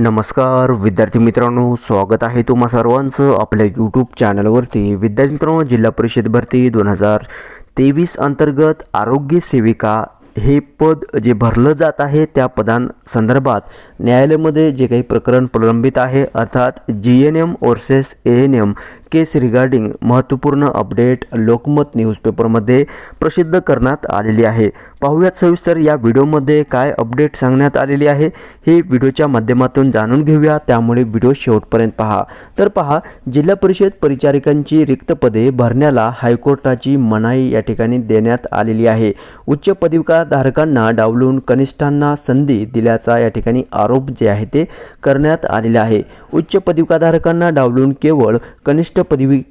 नमस्कार विद्यार्थी मित्रांनो स्वागत आहे तुम्हा सर्वांचं आपल्या यूट्यूब चॅनलवरती विद्यार्थी मित्रांनो जिल्हा परिषद भरती दोन हजार तेवीस अंतर्गत आरोग्य सेविका हे पद जे भरलं जात आहे त्या पदांसंदर्भात न्यायालयामध्ये जे काही प्रकरण प्रलंबित आहे अर्थात G N M versus A N M case regarding महत्त्वपूर्ण अपडेट लोकमत न्यूजपेपरमध्ये प्रसिद्ध करण्यात आलेली आहे. पाहूयात सविस्तर या व्हिडिओमध्ये काय अपडेट सांगण्यात आलेली आहे हे व्हिडिओच्या माध्यमातून जाणून घेऊया. त्यामुळे व्हिडिओ शेवटपर्यंत पहा. तर पहा जिल्हा परिषद परिचारिकांची रिक्त पदे भरण्याला हायकोर्टाची मनाई या ठिकाणी देण्यात आलेली आहे. उच्च पदविकाधारकांना डावलून कनिष्ठांना संधी दिल्याचा या ठिकाणी आरोप जे आहे ते करण्यात आलेला आहे. उच्च पदविकाधारकांना डावलून केवळ कनिष्ठ பதிவு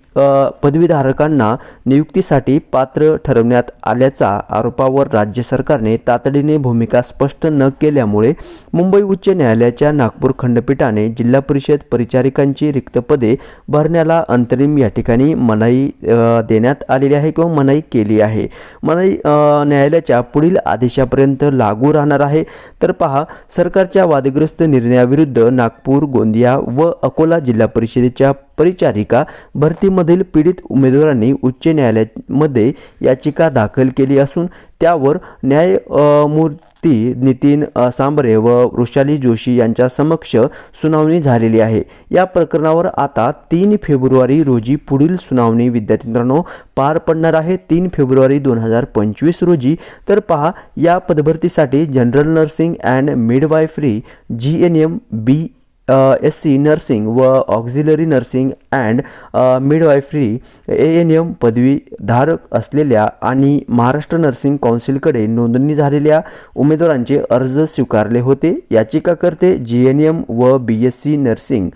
पदवीधारकांना नियुक्तीसाठी पात्र ठरवण्यात आल्याचा आरोपावर राज्य सरकारने तातडीने भूमिका स्पष्ट न केल्यामुळे मुंबई उच्च न्यायालयाच्या नागपूर खंडपीठाने जिल्हा परिषद परिचारिकांची रिक्त पदे भरण्याला अंतरिम या ठिकाणी मनाई देण्यात आलेली आहे किंवा मनाई केली आहे. मनाई न्यायालयाच्या पुढील आदेशापर्यंत लागू राहणार आहे. तर पहा सरकारच्या वादग्रस्त निर्णयाविरुद्ध नागपूर गोंदिया व अकोला जिल्हा परिषदेच्या परिचारिका भरतीमध्ये भरतीमधील पीडित उमेदवारांनी उच्च न्यायालयामध्ये याचिका दाखल केली असून त्यावर न्यायमूर्ती नितीन सांबरे व वृषाली जोशी यांच्या समक्ष सुनावणी झालेली आहे. या प्रकरणावर आता तीन फेब्रुवारी रोजी पुढील सुनावणी विद्यार्थी पार पडणार आहे. तीन फेब्रुवारी दोन हजार पंचवीस रोजी. तर पहा या पदभरतीसाठी general nursing and midwifery G N M B S C nursing व auxiliary nursing and midwifery A N M पदवीधारक असलेल्या आणि महाराष्ट्र नर्सिंग काउन्सिलकडे नोंदणी झालेल्या उमेदवारांचे अर्ज स्वीकारले होते. याचिकाकर्ते जी एन एम व बी एस सी नर्सिंग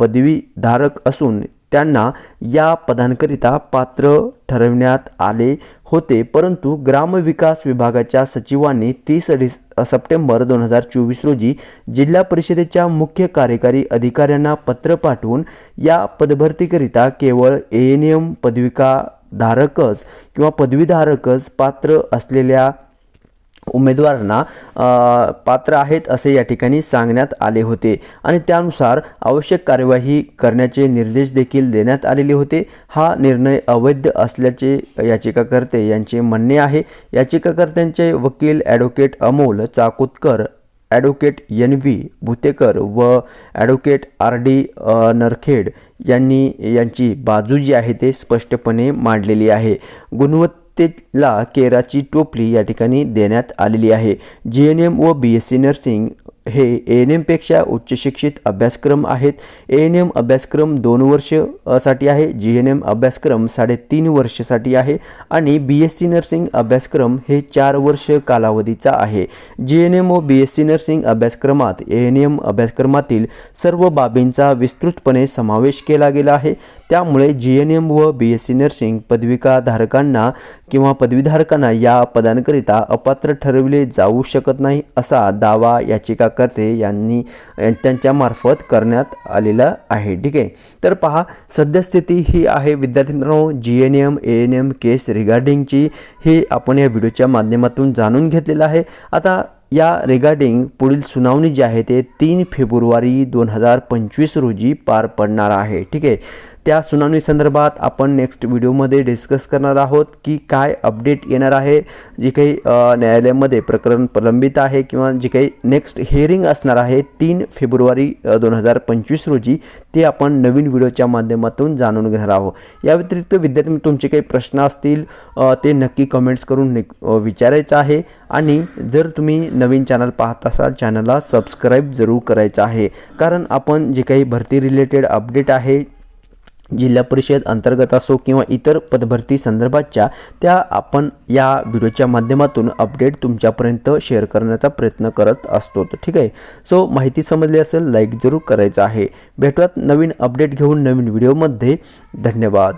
पदवीधारक असून त्यांना या पदांकरिता पात्र ठरवण्यात आले होते. परंतु ग्रामविकास विभागाच्या सचिवांनी तीस डिस सप्टेंबर दोन हजार चोवीस रोजी जिल्हा परिषदेच्या मुख्य कार्यकारी अधिकाऱ्यांना पत्र पाठवून या पदभरतीकरिता केवळ ए एन एम पदविकाधारकच किंवा पदवीधारकच पात्र असलेल्या उमेदवारांना पात्र आहेत असे या ठिकाणी सांगण्यात आले होते. आणि त्यानुसार आवश्यक कार्यवाही करण्याचे निर्देश देखील देण्यात आलेले होते. हा निर्णय अवैध असल्याचे याचिकाकर्ते यांचे म्हणणे आहे. याचिकाकर्त्यांचे वकील advocate Amol Chakotkar advocate N V Bhutekar व ॲडव्होकेट आर डी नरखेड यांनी यांची बाजू जी आहे ते स्पष्टपणे मांडलेली आहे. ला केराची टोपली या ठिकाणी देण्यात आलेली आहे. जी एन एम व बी एस सी नर्सिंग हे ए एन एमपेक्षा उच्च शिक्षित अभ्यासक्रम आहेत. ए एन एम अभ्यासक्रम दोन वर्षसाठी आहे. जी एन एम अभ्यासक्रम साडेतीन वर्षासाठी आहे. आणि बी एस सी नर्सिंग अभ्यासक्रम हे चार वर्ष कालावधीचा आहे. जी एन एम व बी एस सी नर्सिंग अभ्यासक्रमात ए एन एम अभ्यासक्रमातील सर्व बाबींचा विस्तृतपणे समावेश केला गेला आहे. त्यामुळे जी एन एम व बी एस सी नर्सिंग पदविकाधारकांना किंवा पदवीधारकांना या पदांकरिता अपात्र ठरविले जाऊ शकत नाही असा दावा याचिकाकर्ते यांनी त्यांच्या मार्फत करण्यात आलेला आहे. ठीक आहे. तर पहा सद्यस्थिती ही आहे विद्यार्थी मित्रांनो G N M A N M case रिगार्डिंगची हे आपण या व्हिडिओच्या माध्यमातून जाणून घेतलेलं आहे. आता या रिगार्डिंग पुढील सुनावणी जी आहे ते तीन फेब्रुवारी दोन हजार पंचवीस रोजी पार पडणार आहे. ठीक आहे? त्या सुनावणी संदर्भात आपण नेक्स्ट व्हिडिओमध्ये डिस्कस करणार आहोत की काय अपडेट येणार आहे जे काही न्यायालयामध्ये प्रकरण प्रलंबित आहे किंवा जे काही नेक्स्ट हिअरिंग असणार आहे तीन फेब्रुवारी दोन हजार पंचवीस रोजी ते आपण नवीन व्हिडिओच्या माध्यमातून जाणून घेणार आहोत. या व्यतिरिक्त विद्यार्थी तुमचे काही प्रश्न असतील ते नक्की कमेंट्स करून विचारायचं आहे. आणि जर तुम्ही नवीन चॅनल पाहत असाल चॅनलला सबस्क्राईब जरूर करायचं आहे. कारण आपण जे काही भरती रिलेटेड अपडेट आहे जिल्हा परिषद अंतर्गत असो किंवा इतर पदभरती संदर्भातच्या त्या आपण या व्हिडिओच्या माध्यमातून अपडेट तुमच्यापर्यंत शेअर करण्याचा प्रयत्न करत असतो. ठीक आहे. सो माहिती समजली असेल लाईक जरूर करायचं आहे. भेटूयात नवीन अपडेट घेऊन नवीन व्हिडिओमध्ये धन्यवाद.